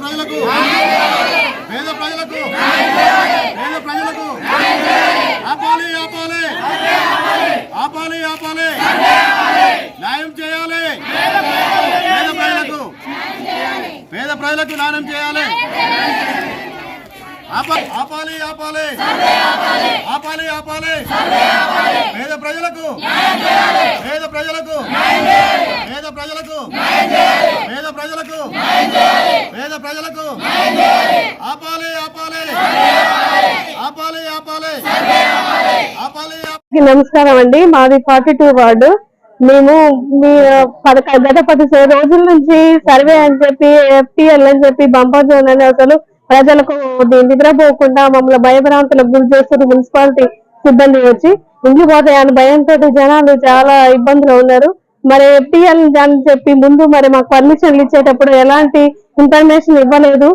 ప్రజలకు. పేద ప్రజలకు. పేద ప్రజలకు. ఆపాలి ఆపాలి. ఆపాలి ఆపాలి. న్యాయం చేయాలి. పేద ప్రజలకు. పేద ప్రజలకు న్యాయం చేయాలి. ఆప- ఆపాలి ఆపాలి. ఆపాలి ఆపాలి. పేద ప్రజలకు. పేద ప్రజలకు. పేద ప్రజలకు. పేద ప్రజలకు. పేద ప్రజలకు. ఆపాలి ఆపాలి. ఆపాలి ఆపాలి. ఆపాలి నమస్కారం అండి. మాది ఫార్టీ టూ వార్డు. మేము మీ పదక గత పది రోజుల నుంచి సర్వే అని చెప్పి ఎఫ్టిఎల్ అని చెప్పి బంపర్ జోన్ అని అసలు ప్రజలకు నిద్రపోకుండా మమ్మల్ని భయభ్రాంతులకు గురి చేస్తున్న మున్సిపాలిటీ సిబ్బంది వచ్చి ఇంటికి పోతాయని భయంతో జనాలు చాలా ఇబ్బందులు ఉన్నారు. మరి ఎఫ్టిఎల్ అని చెప్పి ముందు మరి మాకు పర్మిషన్లు ఇచ్చేటప్పుడు ఎలాంటి ఇన్ఫర్మేషన్ ఇవ్వలేదు.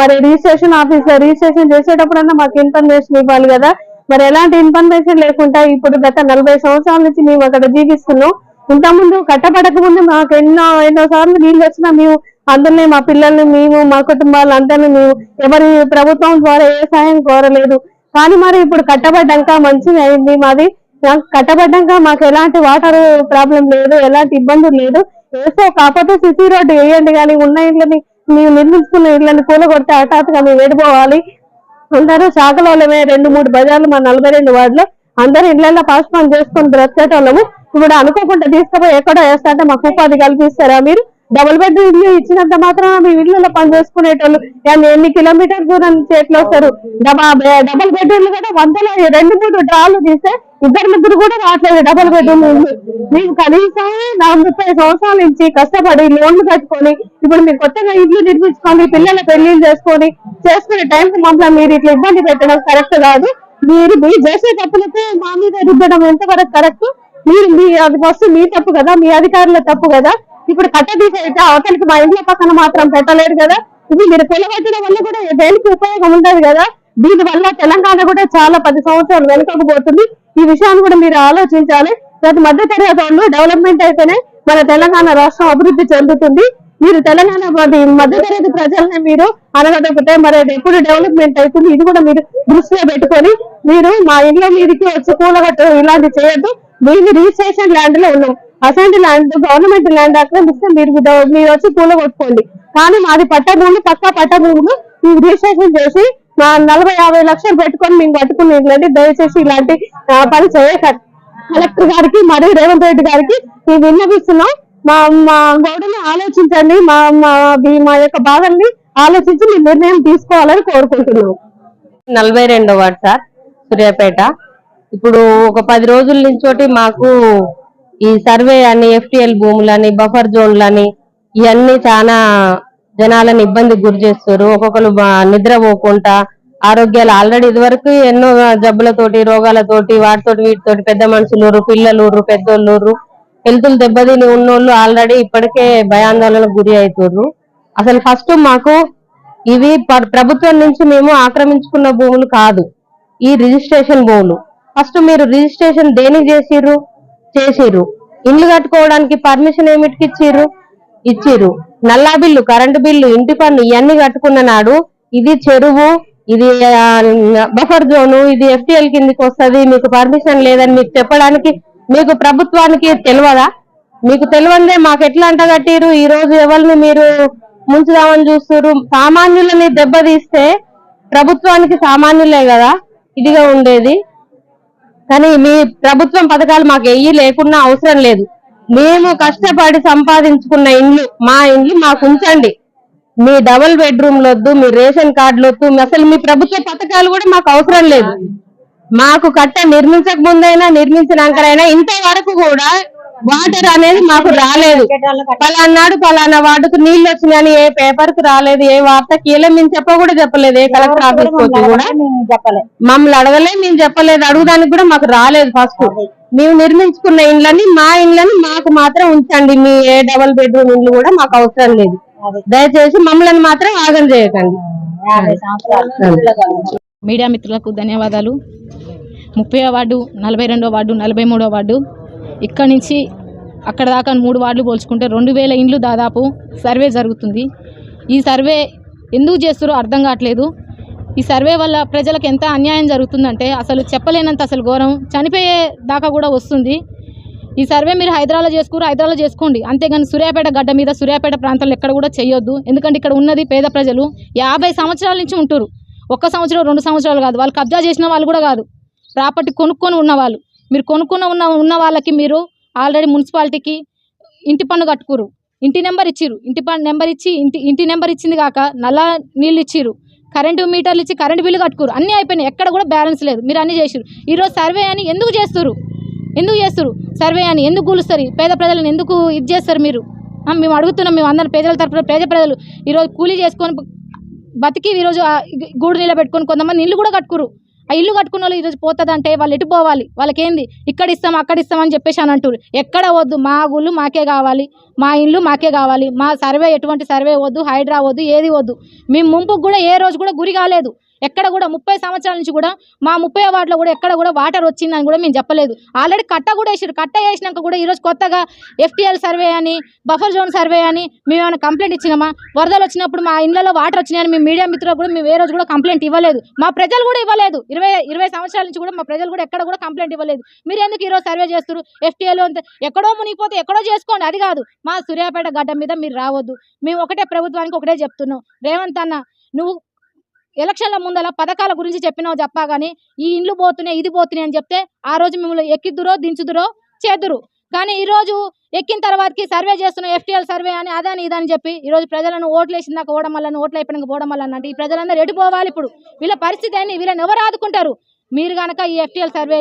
మరి రిజిస్ట్రేషన్ ఆఫీస్లో రిజిస్ట్రేషన్ చేసేటప్పుడన్నా మాకు ఇన్ఫర్మేషన్ ఇవ్వాలి కదా. మరి ఎలాంటి ఇన్ఫర్మేషన్ లేకుండా ఇప్పుడు గత నలభై సంవత్సరాల నుంచి మేము అక్కడ జీవిస్తున్నాం. ఇంతకుముందు ముందు కట్టబడక ముందు మాకు ఎన్నో ఎన్నో సార్లు నీళ్ళు వచ్చినా మేము అందరినీ మా పిల్లల్ని మేము మా కుటుంబాలు అందరినీ మేము ఎవరి ప్రభుత్వం ద్వారా ఏ సహాయం కోరలేదు. కానీ మరి ఇప్పుడు కట్టబడ్డాక మంచిగా అయింది మాది. కట్టబడ్డాక మాకు ఎలాంటి వాటర్ ప్రాబ్లం లేదు ఎలాంటి ఇబ్బందులు లేదు. వేస్తే కాకపోతే సిసి రోడ్డు వేయండి కానీ ఉన్న ఇళ్ళని మేము నిర్మించుకున్న ఇళ్ళని కూలగొడితే హఠాత్తుగా మేము వెళ్ళిపోవాలి అందరూ శాఖలోనే రెండు మూడు బజార్లు మా నలభై రెండు వార్డులో. అందరు ఇళ్ళలో పాస్పాన్ చేసుకొని బ్రతికేటోళ్ళము. ఇప్పుడు అనుకోకుండా తీసుకుపోయి ఎక్కడో వేస్తారంటే మాకు ఉపాధి కల్పిస్తారా మీరు? డబుల్ బెడ్ ఇల్లు ఇచ్చినంత మాత్రం మీ ఇళ్ళలో పని చేసుకునేటోళ్ళు. ఎన్ని- కిలోమీటర్ దూరం నుంచి ఎట్లా వస్తారు? డబా- డబుల్ బెడ్రూమ్లు కూడా వందల రెండు మూడు డ్రాలు తీస్తే ఇద్దరు ముగ్గురు కూడా రావట్లేదు డబుల్ బెడ్రూమ్ ఇల్లు మేము కనీసం నా ముప్పై సంవత్సరాల నుంచి కష్టపడి లోన్లు కట్టుకొని ఇప్పుడు మీరు కొత్తగా ఇల్లు నిర్మించుకొని పిల్లల పెళ్ళిళ్ళు చేసుకొని చేసుకునే టైంకి మమ్మల్ని మీరు ఇట్లా ఇబ్బంది పెట్టడం కరెక్ట్ కాదు. మీరు మీరు చేసే తప్పులకు మా మీద రుద్దడం ఎంతవరకు కరెక్ట్ మీరు మీ అది ఫస్ట్ మీ తప్పు కదా మీ అధికారుల తప్పు కదా. ఇప్పుడు కట్ట తీసైతే అవతలికి మా ఇంట్లో పక్కన మాత్రం పెట్టలేరు కదా. ఇది మీరు కొలగొట్టడం వల్ల కూడా దేనికి ఉపయోగం ఉండదు కదా. దీని వల్ల తెలంగాణ కూడా చాలా పది సంవత్సరాలు వెనుకకపోతుంది ఈ విషయాన్ని కూడా మీరు ఆలోచించాలి. ప్రతి మధ్య తరగతి వాళ్ళు డెవలప్మెంట్ అయితేనే మన తెలంగాణ రాష్ట్రం అభివృద్ధి చెందుతుంది. మీరు తెలంగాణ మధ్య మధ్యతరగతి ప్రజల్ని మీరు అనగదొక్కితే మరి ఎప్పుడు డెవలప్మెంట్ అవుతుంది? ఇది కూడా మీరు దృష్టిలో పెట్టుకొని మీరు మా ఇంట్లో మీదకి వచ్చి కూలగట్టు ఇలాంటి చేయొద్దు. మీరు రిజిస్ట్రేషన్ ల్యాండ్లో ఉన్నాం. అసెంబ్లీ ల్యాండ్ గవర్నమెంట్ ల్యాండ్ ఆక్రమిస్తే మీరు మీరు వచ్చి కూలగొట్టుకోండి కానీ మాది పట్ట భూములు పక్కా పట్ట భూములు మీరు రిజిస్ట్రేషన్ చేసి నలభై యాభై లక్షలు పెట్టుకొని మేము కట్టుకుని దయచేసి ఇలాంటి పని చేయకండి. కలెక్టర్ గారికి మరియు రేవంత్ రెడ్డి గారికి మేము విన్నవిస్తున్నాం. మా మా గౌడని ఆలోచించండి. మా మా యొక్క బాధల్ని ఆలోచించి మీ నిర్ణయం తీసుకోవాలని కోరుకుంటున్నాం. నలభై రెండో వార్డు సార్ సూర్యాపేట. ఇప్పుడు ఒక పది రోజుల నుంచోటి మాకు ఈ సర్వే అని ఎఫ్టిఎల్ భూములని బఫర్ జోన్లని ఇవన్నీ చాలా జనాలను ఇబ్బంది గురి చేస్తారు ఒక్కొక్కరు నిద్ర నిద్రపోకుండా ఆరోగ్యాలు ఆల్రెడీ ఇదివరకు ఎన్నో జబ్బులతోటి రోగాలతోటి వాటితోటి వీటితోటి పెద్ద మనుషులు పెద్దోళ్ళు పెద్దోళ్ళు హెల్తులు దెబ్బతిని ఉన్నోళ్ళు ఆల్రెడీ ఇప్పటికే భయాందోళనకు గురి అవుతుర్రు అసలు ఫస్ట్ మాకు ఇవి ప- ప్రభుత్వం నుంచి మేము ఆక్రమించుకున్న భూములు కాదు. ఈ రిజిస్ట్రేషన్ భూములు. ఫస్ట్ మీరు రిజిస్ట్రేషన్ దేనికి చేసిర్రు? చేసిర్రు. ఇల్లు కట్టుకోవడానికి పర్మిషన్ ఏమిటికి ఇచ్చిర్రు? ఇచ్చిర్రు. నల్లా బిల్లు కరెంటు బిల్లు ఇంటి పన్ను ఇవన్నీ కట్టుకున్న నాడు ఇది చెరువు ఇది బఫర్ జోను ఇది ఎఫ్టిఎల్ కిందకి వస్తుంది మీకు పర్మిషన్ లేదని మీకు చెప్పడానికి మీకు ప్రభుత్వానికి తెలియదా మీకు తెలియందే మాకు ఎట్లా అంటగట్టిరు ఈ రోజు ఎవరిని మీరు ముంచుదామని చూస్తారు సామాన్యులని దెబ్బతీస్తే ప్రభుత్వానికి సామాన్యులే కదా ఇదిగా ఉండేది. కానీ మీ ప్రభుత్వం పథకాలు మాకు ఎయ్యి లేకున్నా అవసరం లేదు. మేము కష్టపడి సంపాదించుకున్న ఇండ్లు మా ఇండ్లు మాకు ఉంచండి. మీ డబుల్ బెడ్రూమ్ వద్దు మీ రేషన్ కార్డులు వద్దు అసలు మీ ప్రభుత్వ పథకాలు కూడా మాకు అవసరం లేదు. మాకు కట్ట నిర్మించక ముందైనా నిర్మించినాకైనా ఇంతవరకు కూడా వాటర్ అనేది మాకు రాలేదు. పలానాడు పలానా వార్డుకు నీళ్ళు వచ్చినాయని ఏ పేపర్కు రాలేదు ఏ వార్తకి ఇలా మేము చెప్ప కూడా చెప్పలేదు ఏ కలెక్టర్ ఆఫీస్ కూడా మమ్మల్ని అడగలే మేము చెప్పలేదు అడుగుదానికి కూడా మాకు రాలేదు ఫస్ట్. మేము నిర్మించుకున్న ఇండ్లని మా ఇండ్లని మాకు మాత్రం ఉంచండి మీ ఏ డబల్ బెడ్రూమ్ ఇండ్లు కూడా మాకు అవసరం లేదు. దయచేసి మమ్మల్ని మాత్రం ఆగం చేయకండి. మీడియా మిత్రులకు ధన్యవాదాలు. ముప్పై వార్డు నలభై రెండో వార్డు నలభై మూడో వార్డు. ఇక్కడి నుంచి అక్కడ దాకా మూడు వార్డులు పోల్చుకుంటే రెండు వేల ఇండ్లు దాదాపు సర్వే జరుగుతుంది. ఈ సర్వే ఎందుకు చేస్తారో అర్థం కావట్లేదు. ఈ సర్వే వల్ల ప్రజలకు ఎంత అన్యాయం జరుగుతుందంటే అసలు చెప్పలేనంత అసలు ఘోరం. చనిపోయే దాకా కూడా వస్తుంది. ఈ సర్వే మీరు హైదరాబాద్లో చేసుకోరు హైదరాబాద్లో చేసుకోండి. అంతేగాని సూర్యాపేట గడ్డ మీద సూర్యాపేట ప్రాంతంలో ఎక్కడ కూడా చేయొద్దు. ఎందుకంటే ఇక్కడ ఉన్నది పేద ప్రజలు. యాభై సంవత్సరాల నుంచి ఉంటారు ఒక్క సంవత్సరం రెండు సంవత్సరాలు కాదు. వాళ్ళు కబ్జా చేసిన వాళ్ళు కూడా కాదు. ప్రాపర్టీ కొనుక్కొని ఉన్నవాళ్ళు మీరు కొనుక్కున్న ఉన్న ఉన్న వాళ్ళకి మీరు ఆల్రెడీ మున్సిపాలిటీకి ఇంటి పన్ను కట్టుకురు ఇంటి నెంబర్ ఇచ్చిరు ఇంటి పన్ను నెంబర్ ఇచ్చి ఇంటి ఇంటి నెంబర్ ఇచ్చింది కాక నల్ల నీళ్ళు ఇచ్చిరు కరెంటు మీటర్లు ఇచ్చి కరెంటు బిల్లు కట్టుకురు అన్నీ అయిపోయినాయి. ఎక్కడ కూడా బ్యాలెన్స్ లేదు. మీరు అన్నీ చేసిరు ఈరోజు సర్వే అని ఎందుకు చేస్తారు ఎందుకు చేస్తారు సర్వే అని ఎందుకు కూలుస్తారు? పేద ప్రజలను ఎందుకు ఇది చేస్తారు మీరు? మేము అడుగుతున్నాం. మేము అందరం పేదల తరఫున పేద ప్రజలు. ఈరోజు కూలీ చేసుకొని బతికి ఈరోజు గూడు నీళ్ళ పెట్టుకొని కొంతమంది ఇల్లు కూడా కట్టుకురు ఆ ఇల్లు కట్టుకున్న వాళ్ళు ఈరోజు పోతుందంటే వాళ్ళు ఎటు పోవాలి? వాళ్ళకేంది? ఇక్కడ ఇస్తాం అక్కడ ఇస్తాం అని చెప్పేసి అని అంటారు ఎక్కడ వద్దు మా గుళ్ళు మాకే కావాలి. మా ఇల్లు మాకే కావాలి. మా సర్వే ఎటువంటి సర్వే వద్దు హైడ్రా వద్దు ఏది వద్దు. మేము ముంపుకు కూడా ఏ రోజు కూడా గురి కాలేదు. ఎక్కడ కూడా ముప్పై సంవత్సరాల నుంచి కూడా మా ముప్పై వార్డులో కూడా ఎక్కడ కూడా వాటర్ వచ్చిందని కూడా మేము చెప్పలేదు. ఆల్రెడీ కట్ట కూడా వేసారు కట్ట వేసినాక కూడా ఈరోజు కొత్తగా ఎఫ్టీఎల్ సర్వే అని బఫర్ జోన్ సర్వే అని మేము ఏమైనా కంప్లైంట్ ఇచ్చినామా? వరదలు వచ్చినప్పుడు మా ఇళ్ళలో వాటర్ వచ్చినాయని మేము మీడియా మిత్రులు కూడా మేము ఏ రోజు కూడా కంప్లైంట్ ఇవ్వలేదు. మా ప్రజలు కూడా ఇవ్వలేదు. ఇరవై ఇరవై సంవత్సరాల నుంచి కూడా మా ప్రజలు కూడా ఎక్కడ కూడా కంప్లైంట్ ఇవ్వలేదు. మీరు ఎందుకు ఈరోజు సర్వే చేస్తారు ఎఫ్టీఎల్ అంత ఎక్కడో మునిగిపోతే ఎక్కడో చేసుకోండి. అది కాదు. మా సూర్యాపేట గడ్డ మీద మీరు రావద్దు. మేము ఒకటే ప్రభుత్వానికి ఒకటే చెప్తున్నాం. రేవంత్ అన్న నువ్వు ఎలక్షన్ల ముందల పథకాల గురించి చెప్పినావు చెప్పా కానీ ఈ ఇండ్లు పోతున్నాయి ఇది పోతున్నాయి అని చెప్తే ఆ రోజు మిమ్మల్ని ఎక్కిద్దురో దించుదురో చేద్దురు కానీ ఈరోజు ఎక్కిన తర్వాతకి సర్వే చేస్తున్న ఎఫ్టీఎల్ సర్వే అని అదని ఇదని చెప్పి ఈరోజు ప్రజలను ఓట్లు వేసిందాక ఓడం వల్ల ఓట్లు అయిపోయినాక పోవడం వల్ల అంటే ఈ ప్రజలందరూ ఎడిపోవాలి పోవాలి ఇప్పుడు? వీళ్ళ పరిస్థితి అని వీళ్ళని ఎవరు ఆదుకుంటారు? మీరు కనుక ఈ ఎఫ్టీఎల్ సర్వే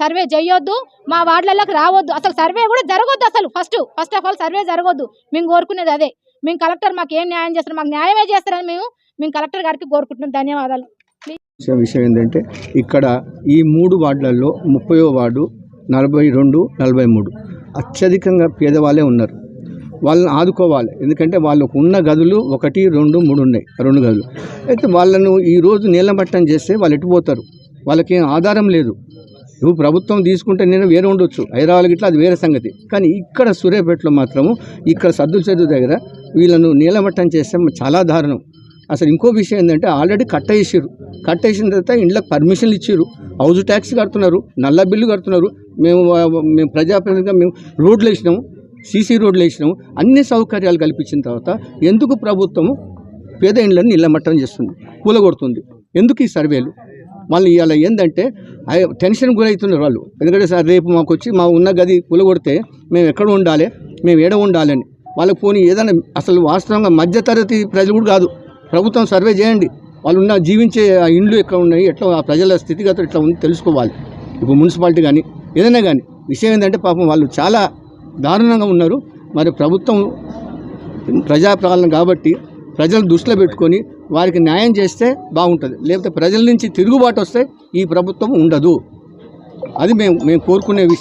సర్వే చేయొద్దు మా వార్డులలోకి రావద్దు. అసలు సర్వే కూడా జరగొద్దు అసలు first. First of all survey జరగొద్దు. మేము కోరుకునేది అదే. మేము కలెక్టర్ మాకు ఏం న్యాయం చేస్తారు? మాకు న్యాయమే చేస్తారని మేము మేము కలెక్టర్ గారికి కోరుకుంటున్నాం. ధన్యవాదాలు. విషయం విషయం ఏంటంటే ఇక్కడ ఈ మూడు వార్డులలో ముప్పయో వార్డు నలభై రెండు నలభై మూడు అత్యధికంగా పేదవాళ్ళే ఉన్నారు. వాళ్ళని ఆదుకోవాలి. ఎందుకంటే వాళ్ళకు ఉన్న గదులు ఒకటి రెండు మూడు ఉన్నాయి. రెండు గదులు. అయితే వాళ్ళను ఈరోజు నీళ్ళమట్టం చేస్తే వాళ్ళు ఎటుపోతారు వాళ్ళకి ఆధారం లేదు. ఇప్పుడు ప్రభుత్వం తీసుకుంటే నేను వేరే ఉండొచ్చు. హైదరాబాద్ గిట్ల అది వేరే సంగతి. కానీ ఇక్కడ సూర్యాపేటలో మాత్రము ఇక్కడ సద్దు చెరువు దగ్గర వీళ్ళను నీలమట్టం చేస్తే చాలా దారుణం. అసలు ఇంకో విషయం ఏంటంటే ఆల్రెడీ కట్ట వేసారు కట్ వేసిన తర్వాత ఇండ్లకు పర్మిషన్లు ఇచ్చారు హౌస్ ట్యాక్స్ కడుతున్నారు నల్ల బిల్లు కడుతున్నారు. మేము మేము ప్రజాప్రతినిధిగా మేము రోడ్లు వేసినాము సీసీ రోడ్లు వేసినాము అన్ని సౌకర్యాలు కల్పించిన తర్వాత ఎందుకు ప్రభుత్వము పేద ఇండ్లను నిల్లమట్టం చేస్తుంది కూలగొడుతుంది? ఎందుకు ఈ సర్వేలు? వాళ్ళు ఇవాళ ఏంటంటే టెన్షన్ గురవుతున్నారు వాళ్ళు. ఎందుకంటే సార్ రేపు మాకు వచ్చి మా ఉన్న గది కూలగొడితే మేము ఎక్కడ ఉండాలి? మేము ఏడ ఉండాలని. వాళ్ళకి పోనీ ఏదైనా అసలు వాస్తవంగా మధ్యతరగతి ప్రజలు కూడా కాదు. ప్రభుత్వం సర్వే చేయండి. వాళ్ళు ఉన్న జీవించే ఆ ఇండ్లు ఎక్కడ ఉన్నాయి ఎట్లా ఆ ప్రజల స్థితిగతులు ఎట్లా ఉంది తెలుసుకోవాలి. ఇప్పుడు మున్సిపాలిటీ కానీ ఏదైనా కానీ విషయం ఏంటంటే పాపం వాళ్ళు చాలా దారుణంగా ఉన్నారు. మరి ప్రభుత్వం ప్రజాపాలన కాబట్టి ప్రజలు దృష్టిలో పెట్టుకొని వారికి న్యాయం చేస్తే బాగుంటుంది. లేకపోతే ప్రజల నుంచి తిరుగుబాటు వస్తే ఈ ప్రభుత్వం ఉండదు. అది మేము మేము కోరుకునే విషయం.